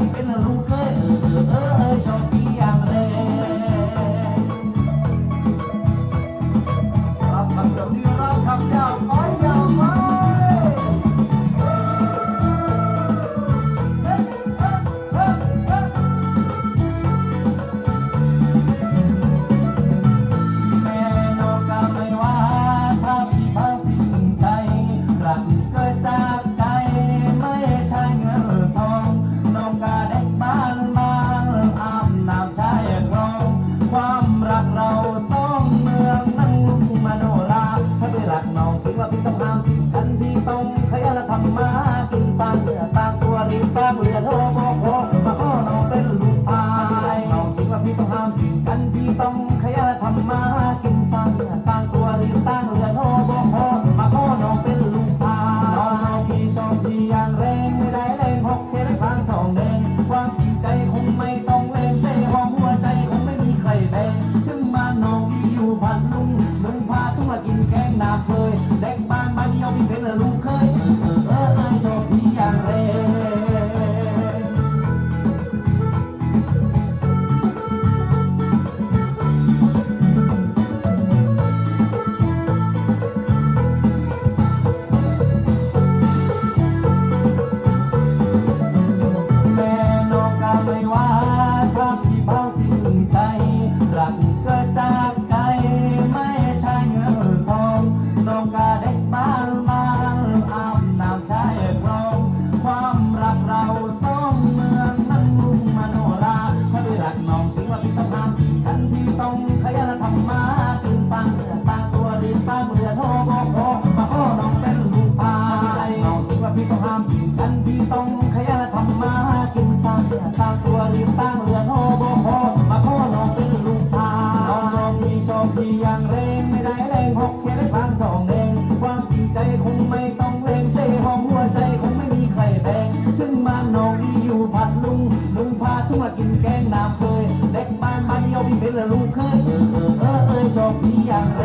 in the room. uh, uh, Amma ทุกวันกินแกงน้ำเคยเด็กบ้านบ้านย่อมพี่เป็นลูกเคยเออเออเออชอบพี่อย่าง